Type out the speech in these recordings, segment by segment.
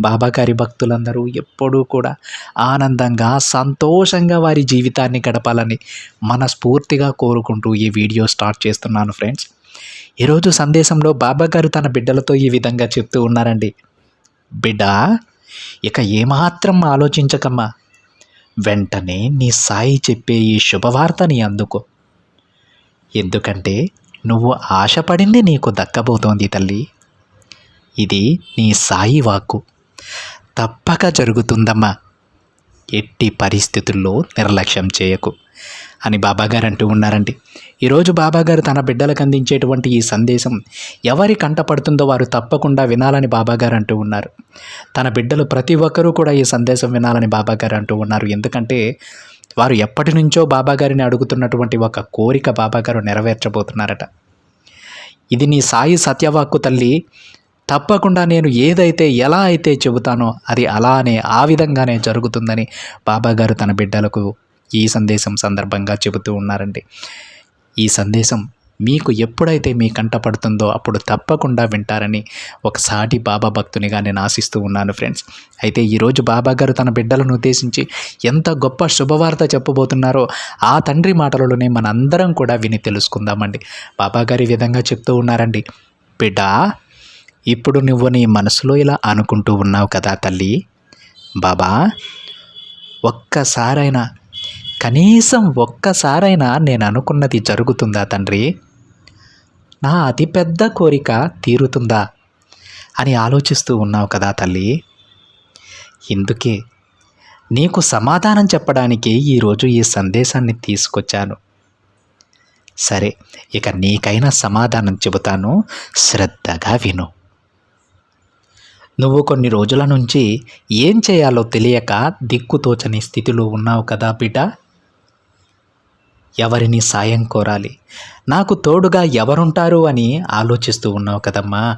బాబాగారి భక్తులందరూ ఎప్పుడూ కూడా ఆనందంగా సంతోషంగా వారి జీవితాన్ని గడపాలని మనస్ఫూర్తిగా కోరుకుంటూ ఈ వీడియో స్టార్ట్ చేస్తున్నాను ఫ్రెండ్స్. ఈరోజు సందేశంలో బాబా గారు తన బిడ్డలతో ఈ విధంగా చెప్తూ ఉన్నారండి. బిడ్డ ఇక ఏమాత్రం ఆలోచించకమ్మా. వెంటనే నీ సాయి చెప్పే ఈ శుభవార్తని అందుకో. ఎందుకంటే నువ్వు ఆశపడింది నీకు దక్కబోతోంది తల్లి. ఇది నీ సాయి వాక్కు. తప్పక జరుగుతుందమ్మా. ఎట్టి పరిస్థితుల్లో నిర్లక్ష్యం చేయకు. అని బాబాగారు అంటూ ఉన్నారండి. ఈరోజు బాబాగారు తన బిడ్డలకు అందించేటువంటి ఈ సందేశం ఎవరి కంటపడుతుందో వారు తప్పకుండా వినాలని బాబాగారు అంటూ ఉన్నారు. తన బిడ్డలు ప్రతి ఒక్కరూ కూడా ఈ సందేశం వినాలని బాబాగారు అంటూ ఉన్నారు. ఎందుకంటే వారు ఎప్పటి నుంచో బాబాగారిని అడుగుతున్నటువంటి ఒక కోరిక బాబాగారు నెరవేర్చబోతున్నారట. ఇది నీ సాయి సత్యవాక్కు తల్లి తప్పకుండా నేను ఏదైతే ఎలా అయితే చెబుతానో అది అలానే ఆ విధంగానే జరుగుతుందని బాబాగారు తన బిడ్డలకు ఈ సందేశం సందర్భంగా చెబుతూ ఉన్నారండి. ఈ సందేశం మీకు ఎప్పుడైతే మీ కంట పడుతుందో అప్పుడు తప్పకుండా వింటారని ఒకసాటి బాబా భక్తునిగా నేను ఆశిస్తూ ఉన్నాను ఫ్రెండ్స్. అయితే ఈరోజు బాబా గారు తన బిడ్డలను ఉద్దేశించి ఎంత గొప్ప శుభవార్త చెప్పబోతున్నారో ఆ తండ్రి మాటలలోనే మనందరం కూడా విని తెలుసుకుందామండి. బాబా గారు ఈ విధంగా చెప్తూ ఉన్నారండి. బిడ్డ ఇప్పుడు నువ్వు నీ మనసులో ఇలా అనుకుంటూ ఉన్నావు కదా తల్లి. బాబా ఒక్కసారైనా కనీసం ఒక్కసారైనా నేను అనుకున్నది జరుగుతుందా తండ్రి? నా అతిపెద్ద కోరిక తీరుతుందా అని ఆలోచిస్తూ ఉన్నావు కదా తల్లి. ఇందుకే నీకు సమాధానం చెప్పడానికి ఈరోజు ఈ సందేశాన్ని తీసుకొచ్చాను. సరే ఇక నీకైనా సమాధానం చెబుతాను. శ్రద్ధగా విను. నువ్వు కొన్ని రోజుల నుంచి ఏం చేయాలో తెలియక దిక్కుతోచని స్థితిలో ఉన్నావు కదా బిడ్డ ఎవరిని సాయం కోరాలి? నాకు తోడుగా ఎవరుంటారు అని ఆలోచిస్తూ ఉన్నావు కదమ్మా.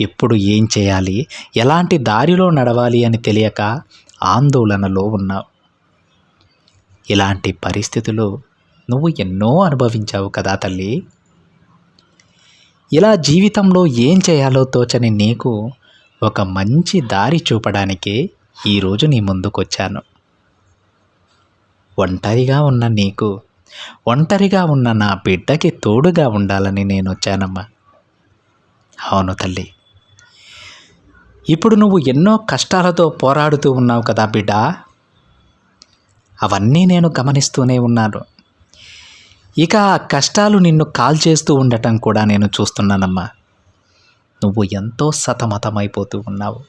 ఎప్పుడు ఏం చేయాలి? ఎలాంటి దారిలో నడవాలి అని తెలియక ఆందోళనలో ఉన్నావు. ఇలాంటి పరిస్థితులు నువ్వు ఎన్నో అనుభవించావు కదా తల్లి. ఇలా జీవితంలో ఏం చేయాలో తోచని నీకు ఒక మంచి దారి చూపడానికే ఈరోజు నీ ముందుకొచ్చాను. ఒంటరిగా ఉన్న నీకు ఒంటరిగా ఉన్న నా బిడ్డకి తోడుగా ఉండాలని నేను వచ్చానమ్మా అవును తల్లి. ఇప్పుడు నువ్వు ఎన్నో కష్టాలతో పోరాడుతూ ఉన్నావు కదా బిడ్డ. అవన్నీ నేను గమనిస్తూనే ఉన్నాను. ఇక ఆ కష్టాలు నిన్ను కాల్ చేస్తూ ఉండటం కూడా నేను చూస్తున్నానమ్మా. నువ్వు ఎంతో సతమతమైపోతూ ఉన్నావు.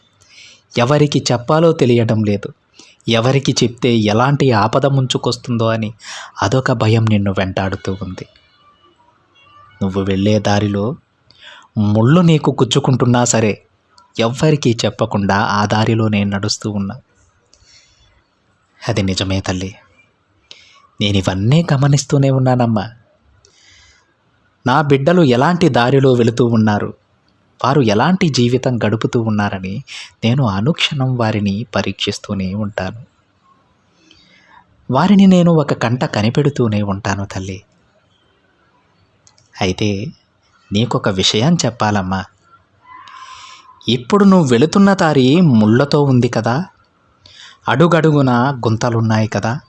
ఎవరికి చెప్పాలో తెలియడం లేదు. ఎవరికి చెప్తే ఎలాంటి ఆపద ముంచుకొస్తుందో అని అదొక భయం నిన్ను వెంటాడుతూ ఉంది. నువ్వు వెళ్ళే దారిలో ముళ్ళు నీకు గుచ్చుకుంటున్నా సరే ఎవ్వరికీ చెప్పకుండా ఆ దారిలో నేను నడుస్తూ ఉన్నా. అది నిజమే తల్లి. నేను ఇవన్నీ గమనిస్తూనే ఉన్నానమ్మా. నా బిడ్డలు ఎలాంటి దారిలో వెళుతూ ఉన్నారు? వారు ఎలాంటి జీవితం గడుపుతూ ఉన్నారని నేను అనుక్షణం వారిని పరీక్షిస్తూనే ఉంటాను. వారిని నేను ఒక కంట కనిపెడుతూనే ఉంటాను తల్లి. అయితే నీకొక విషయం చెప్పాలమ్మా. ఇప్పుడు నువ్వు వెళుతున్న దారి ముళ్ళతో ఉంది కదా. అడుగడుగున గుంతలున్నాయి కదా.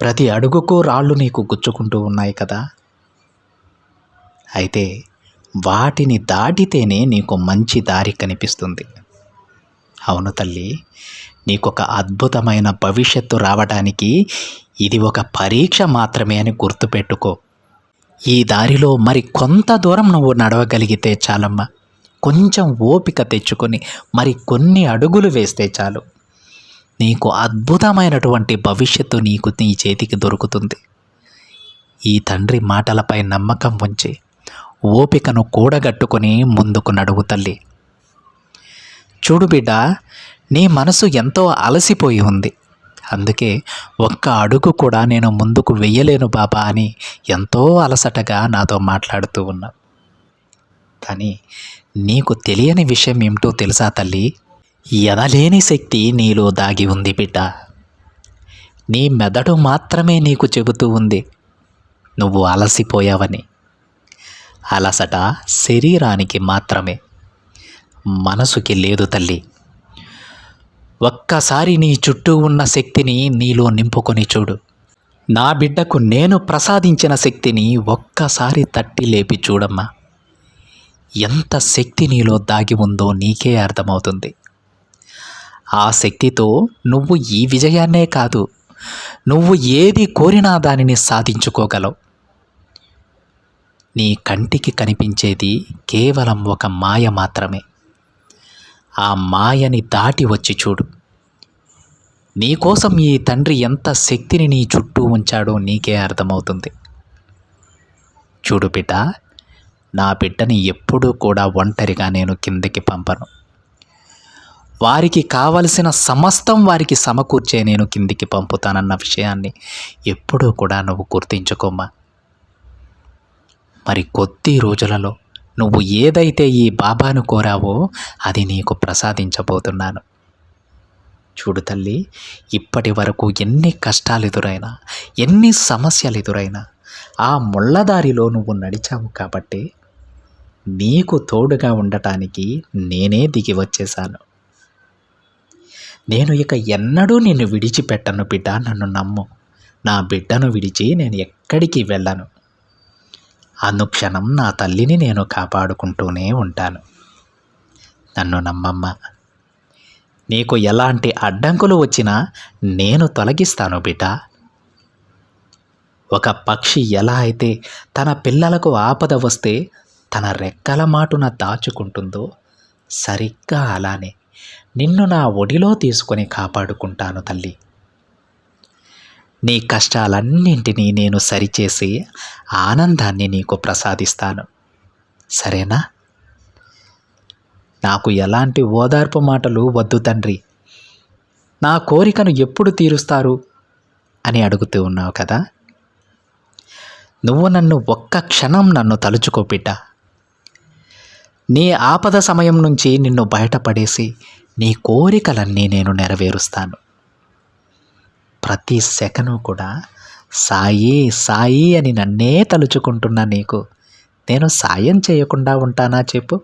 ప్రతి అడుగుకు రాళ్ళు నీకు గుచ్చుకుంటూ ఉన్నాయి కదా. అయితే వాటిని దాటితేనే నీకు మంచి దారి కనిపిస్తుంది. అవును తల్లి నీకొక అద్భుతమైన భవిష్యత్తు రావడానికి ఇది ఒక పరీక్ష మాత్రమే అని గుర్తుపెట్టుకో. ఈ దారిలో మరి కొంత దూరం నువ్వు నడవగలిగితే చాలమ్మా. కొంచెం ఓపిక తెచ్చుకొని మరి కొన్ని అడుగులు వేస్తే చాలు. నీకు అద్భుతమైనటువంటి భవిష్యత్తు నీకు నీ చేతికి దొరుకుతుంది. ఈ తండ్రి మాటలపై నమ్మకం ఉంచి ఓపికను కూడగట్టుకొని ముందుకు నడువు తల్లి. చూడు బిడ్డ నీ మనసు ఎంతో అలసిపోయి ఉంది. అందుకే ఒక్క అడుగు కూడా నేను ముందుకు వెయ్యలేను బాబా అని ఎంతో అలసటగా నాతో మాట్లాడుతూ ఉన్నా. కానీ నీకు తెలియని విషయం ఏమిటో తెలుసా తల్లి? ఎనలేని శక్తి నీలో దాగి ఉంది బిడ్డ. నీ మెదడు మాత్రమే నీకు చెబుతూ ఉంది. నువ్వు అలసిపోయావని. అలసట శరీరానికి మాత్రమే. మనసుకి లేదు తల్లి. ఒక్కసారి నీ చుట్టూ ఉన్న శక్తిని నీలో నింపుకొని చూడు. నా బిడ్డకు నేను ప్రసాదించిన శక్తిని ఒక్కసారి తట్టి లేపి చూడమ్మా. ఎంత శక్తి నీలో దాగి ఉందో నీకే అర్థమవుతుంది. ఆ శక్తితో నువ్వు ఈ విజయాన్నే కాదు నువ్వు ఏది కోరినా దానిని సాధించుకోగలవు. నీ కంటికి కనిపించేది కేవలం ఒక మాయ మాత్రమే. ఆ మాయని దాటి వచ్చి చూడు. నీకోసం ఈ తండ్రి ఎంత శక్తిని నీ చుట్టూ ఉంచాడో నీకే అర్థమవుతుంది. చూడు బిడ్డ నా బిడ్డని ఎప్పుడూ కూడా ఒంటరిగా నేను కిందకి పంపను. వారికి కావలసిన సమస్తం వారికి సమకూర్చే నేను కిందికి పంపుతానన్న విషయాన్ని ఎప్పుడూ కూడా నువ్వు గుర్తించుకోమ్మా. మరి కొద్ది రోజులలో నువ్వు ఏదైతే ఈ బాబాను కోరావో అది నీకు ప్రసాదించబోతున్నాను. చూడు తల్లి ఇప్పటి వరకు ఎన్ని కష్టాలు ఎదురైనా ఎన్ని సమస్యలు ఎదురైనా ఆ ముళ్ళదారిలో నువ్వు నడిచావు కాబట్టి నీకు తోడుగా ఉండటానికి నేనే దిగి వచ్చేశాను. నేను ఇక ఎన్నడూ నిన్ను విడిచిపెట్టను బిడ్డ నన్ను నమ్ము. నా బిడ్డను విడిచి నేను ఎక్కడికి వెళ్ళను. అనుక్షణం నా తల్లిని నేను కాపాడుకుంటూనే ఉంటాను. నన్ను నమ్మమ్మ. నీకు ఎలాంటి అడ్డంకులు వచ్చినా నేను తొలగిస్తాను బిడ్డ ఒక పక్షి ఎలా అయితే తన పిల్లలకు ఆపద వస్తే తన రెక్కల మాటున దాచుకుంటుందో సరిగ్గా అలానే నిన్ను నా ఒడిలో తీసుకొని కాపాడుకుంటాను తల్లి. నీ కష్టాలన్నింటినీ నేను సరిచేసి ఆనందాన్ని నీకు ప్రసాదిస్తాను. సరేనా? నాకు ఎలాంటి ఓదార్పు మాటలు వద్దు తండ్రి. నా కోరికను ఎప్పుడు తీరుస్తారు? అని అడుగుతూ ఉన్నావు కదా? నువ్వు నన్ను ఒక్క క్షణం నన్ను తలుచుకో బిడ్డ. నీ ఆపద సమయం నుంచి నిన్ను బయటపడేసి నీ కోరికలన్నీ నేను నెరవేరుస్తాను. ప్రతి సెకను కూడా సాయి సాయి అని నన్నే తలుచుకుంటున్నా నీకు. నేను సాయం చేయకుండా ఉంటానా చెప్పు.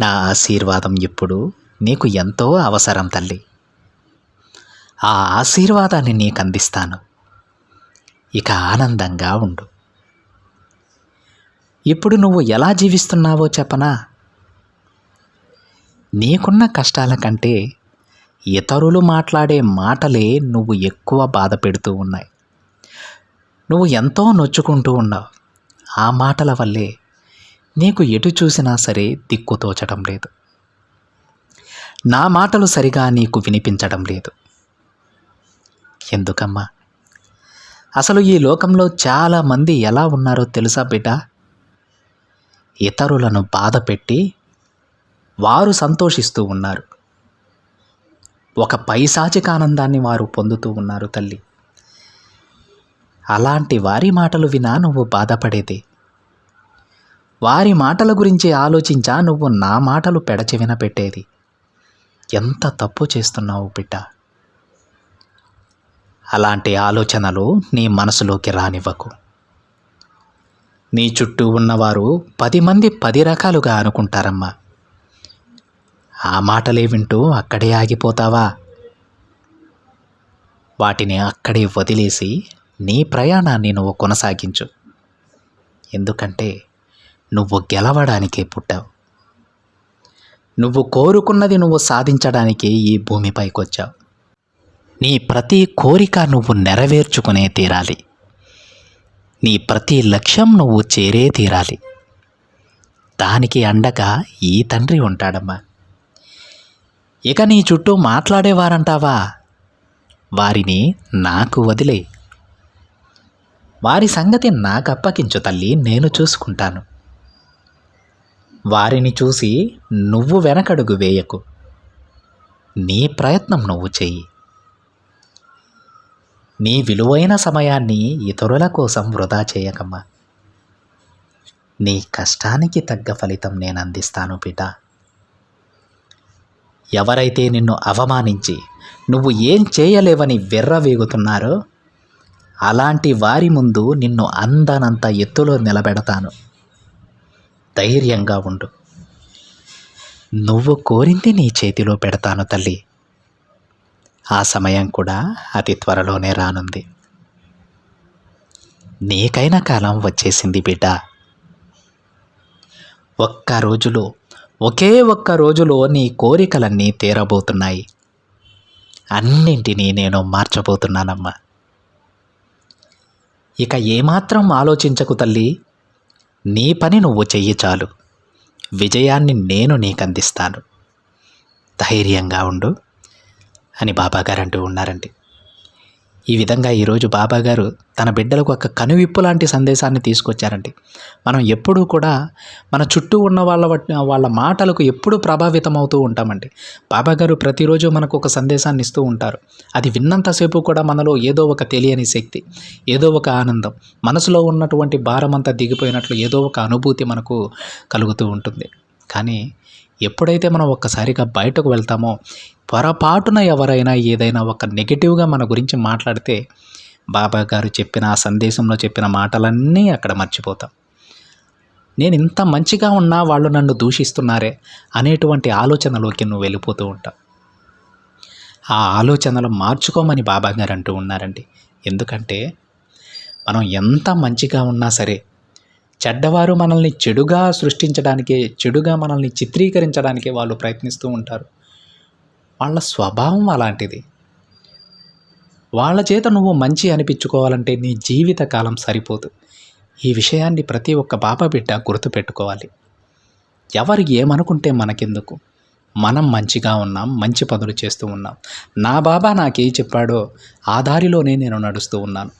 నా ఆశీర్వాదం ఇప్పుడు నీకు ఎంతో అవసరం తల్లి. ఆ ఆశీర్వాదాన్ని నీకు అందిస్తాను ఇక ఆనందంగా ఉండు. ఇప్పుడు నువ్వు ఎలా జీవిస్తున్నావో చెప్పనా? నీకున్న కష్టాల కంటే ఇతరులు మాట్లాడే మాటలే నువ్వు ఎక్కువ బాధ పెడుతూ ఉన్నాయి. నువ్వు ఎంతో నొచ్చుకుంటూ ఉన్నావు. ఆ మాటల వల్లే నీకు ఎటు చూసినా సరే దిక్కు తోచడం లేదు. నా మాటలు సరిగా నీకు వినిపించడం లేదు. ఎందుకమ్మా? అసలు ఈ లోకంలో చాలామంది ఎలా ఉన్నారో తెలుసా బిడ్డ? ఇతరులను బాధ పెట్టి వారు సంతోషిస్తూ ఉన్నారు. ఒక పైశాచిక ఆనందాన్ని వారు పొందుతూ ఉన్నారు తల్లి. అలాంటి వారి మాటలు వినా నువ్వు బాధపడేది. వారి మాటల గురించి ఆలోచించా నువ్వు నా మాటలు పెడచెవిన పెట్టేది. ఎంత తప్పు చేస్తున్నావు బిడ్డ. అలాంటి ఆలోచనలు నీ మనసులోకి రానివ్వకు. నీ చుట్టూ ఉన్నవారు పది మంది పది రకాలుగా అనుకుంటారమ్మా. ఆ మాటలే వింటూ అక్కడే ఆగిపోతావా? వాటిని అక్కడే వదిలేసి నీ ప్రయాణాన్ని నువ్వు కొనసాగించు. ఎందుకంటే నువ్వు గెలవడానికే పుట్టావు. నువ్వు కోరుకున్నది నువ్వు సాధించడానికి ఈ భూమిపైకి వచ్చావు నీ ప్రతి కోరిక నువ్వు నెరవేర్చుకునే తీరాలి. నీ ప్రతి లక్ష్యం నువ్వు చేరే తీరాలి. దానికి అండగా ఈ తండ్రి ఉంటాడమ్మా. ఇక నీ చుట్టూ మాట్లాడేవారంటావా? వారిని నాకు వదిలే. వారి సంగతి నాకు అప్పగించు తల్లి నేను చూసుకుంటాను. వారిని చూసి నువ్వు వెనకడుగు వేయకు. నీ ప్రయత్నం నువ్వు చెయ్యి. నీ విలువైన సమయాన్ని ఇతరుల కోసం వృధా చేయకమ్మా. నీ కష్టానికి తగ్గ ఫలితం నేను అందిస్తాను బిడ్డ ఎవరైతే నిన్ను అవమానించి నువ్వు ఏం చేయలేవని వెర్రవేగుతున్నారో అలాంటి వారి ముందు నిన్ను అందనంత ఎత్తులో నిలబెడతాను. ధైర్యంగా ఉండు. నువ్వు కోరింది నీ చేతిలో పెడతాను తల్లి. ఆ సమయం కూడా అతి త్వరలోనే రానుంది. నీకైన కాలం వచ్చేసింది బిడ్డ. ఒక్క రోజులో ఒకే ఒక్క రోజులో నీ కోరికలన్నీ తీరబోతున్నాయి. అన్నింటినీ నేను మార్చబోతున్నానమ్మా. ఇక ఏమాత్రం ఆలోచించకు తల్లి. నీ పని నువ్వు చెయ్యి చాలు. విజయాన్ని నేను నీకు అందిస్తాను ధైర్యంగా ఉండు అని బాబాగారు అంటూ ఉన్నారండి. ఈ విధంగా ఈరోజు బాబాగారు తన బిడ్డలకు ఒక కనువిప్పు లాంటి సందేశాన్ని తీసుకొచ్చారండి. మనం ఎప్పుడూ కూడా మన చుట్టూ ఉన్న వాళ్ళ వాళ్ళ మాటలకు ఎప్పుడూ ప్రభావితం అవుతూ ఉంటామండి. బాబాగారు ప్రతిరోజు మనకు ఒక సందేశాన్ని ఇస్తూ ఉంటారు. అది విన్నంతసేపు కూడా మనలో ఏదో ఒక తెలియని శక్తి ఏదో ఒక ఆనందం మనసులో ఉన్నటువంటి భారం అంతా దిగిపోయినట్లు ఏదో ఒక అనుభూతి మనకు కలుగుతూ ఉంటుంది. కానీ ఎప్పుడైతే మనం ఒక్కసారిగా బయటకు వెళ్తామో పొరపాటున ఎవరైనా ఏదైనా ఒక నెగిటివ్గా మన గురించి మాట్లాడితే బాబా గారు చెప్పిన ఆ సందేశంలో చెప్పిన మాటలన్నీ అక్కడ మర్చిపోతాం. నేను ఇంత మంచిగా ఉన్నా వాళ్ళు నన్ను దూషిస్తున్నారే అనేటువంటి ఆలోచనలోకి నువ్వు వెళ్ళిపోతూ ఉంటావు. ఆ ఆలోచనలు మార్చుకోమని బాబా గారు అంటూ ఉన్నారండి. ఎందుకంటే మనం ఎంత మంచిగా ఉన్నా సరే చెడ్డవారు మనల్ని చెడుగా సృష్టించడానికి చెడుగా మనల్ని చిత్రీకరించడానికి వాళ్ళు ప్రయత్నిస్తూ ఉంటారు. వాళ్ళ స్వభావం అలాంటిది. వాళ్ళ చేత నువ్వు మంచి అనిపించుకోవాలంటే నీ జీవితకాలం సరిపోదు. ఈ విషయాన్ని ప్రతి ఒక్క బాబా బిడ్డ గుర్తుపెట్టుకోవాలి. ఎవరు ఏమనుకుంటే మనకెందుకు? మనం మంచిగా ఉన్నాం మంచి పనులు చేస్తూ ఉన్నాం. నా బాబా నాకే చెప్పాడో ఆ దారిలోనే నేను నడుస్తూ ఉన్నాను.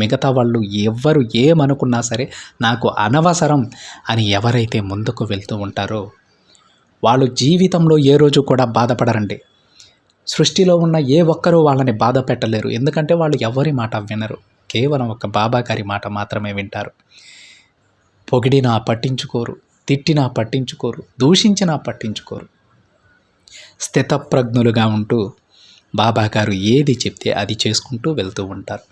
మిగతా వాళ్ళు ఎవ్వరు ఏమనుకున్నా సరే నాకు అనవసరం అని ఎవరైతే ముందుకు వెళ్తూ ఉంటారో వాళ్ళు జీవితంలో ఏ రోజు కూడా బాధపడరండి. సృష్టిలో ఉన్న ఏ ఒక్కరూ వాళ్ళని బాధ పెట్టలేరు. ఎందుకంటే వాళ్ళు ఎవరి మాట వినరు. కేవలం ఒక బాబా గారి మాట మాత్రమే వింటారు. పొగిడినా పట్టించుకోరు. తిట్టినా పట్టించుకోరు. దూషించినా పట్టించుకోరు. స్థితప్రజ్ఞులుగా ఉంటూ బాబా గారు ఏది చెప్తే అది చేసుకుంటూ వెళ్తూ ఉంటారు.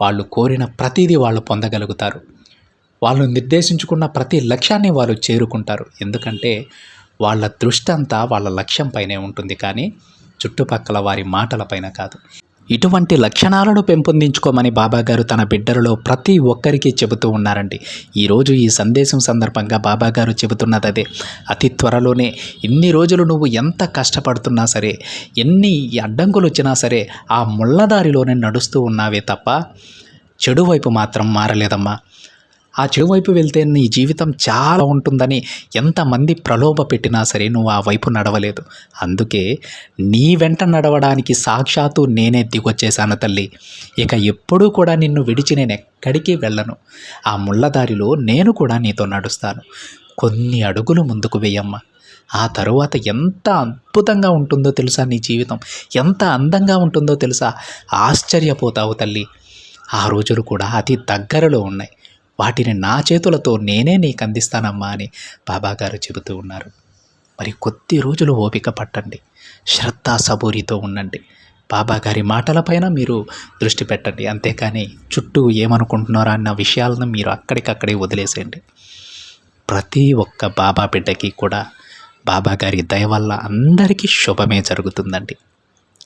వాళ్ళు కోరిన ప్రతిదీ వాళ్ళు పొందగలుగుతారు. వాళ్ళు నిర్దేశించుకున్న ప్రతి లక్ష్యాన్ని వాళ్ళు చేరుకుంటారు. ఎందుకంటే వాళ్ళ దృష్టి అంతా వాళ్ళ లక్ష్యంపైనే ఉంటుంది కానీ చుట్టుపక్కల వారి మాటలపైన కాదు. ఇటువంటి లక్షణాలను పెంపొందించుకోమని బాబాగారు తన బిడ్డలలో ప్రతి ఒక్కరికి చెబుతూ ఉన్నారండి. ఈరోజు ఈ సందేశం సందర్భంగా బాబాగారు చెబుతున్నది అదే. అతి త్వరలోనే ఇన్ని రోజులు నువ్వు ఎంత కష్టపడుతున్నా సరే ఎన్ని అడ్డంకులు వచ్చినా సరే ఆ ముళ్ళదారిలోనే నడుస్తూ ఉన్నావే తప్ప చెడు వైపు మాత్రం మారలేదమ్మా. ఆ చెడువైపు వెళ్తే నీ జీవితం చాలా ఉంటుందని ఎంతమంది ప్రలోభ పెట్టినా సరే నువ్వు ఆ వైపు నడవలేదు. అందుకే నీ వెంట నడవడానికి సాక్షాత్తు నేనే దిగొచ్చేశాను తల్లి. ఇక ఎప్పుడూ కూడా నిన్ను విడిచి నేను ఎక్కడికి వెళ్ళను. ఆ ముళ్ళదారిలో నేను కూడా నీతో నడుస్తాను. కొన్ని అడుగులు ముందుకు వేయమ్మా. ఆ తరువాత ఎంత అద్భుతంగా ఉంటుందో తెలుసా నీ జీవితం? ఎంత అందంగా ఉంటుందో తెలుసా? ఆశ్చర్యపోతావు తల్లి. ఆ రోజులు కూడా అతి దగ్గరలో ఉన్నాయి. వాటిని నా చేతులతో నేనే నీకు అందిస్తానమ్మా అని బాబాగారు చెబుతూ ఉన్నారు. మరి కొద్ది రోజులు ఓపిక పట్టండి. శ్రద్ధ సబూరితో ఉండండి. బాబాగారి మాటలపైన మీరు దృష్టి పెట్టండి. అంతేకాని చుట్టూ ఏమనుకుంటున్నారో అన్న విషయాలను మీరు అక్కడికక్కడే వదిలేసేయండి. ప్రతి ఒక్క బాబా బిడ్డకి కూడా బాబాగారి దయ వల్ల అందరికీ శుభమే జరుగుతుందండి.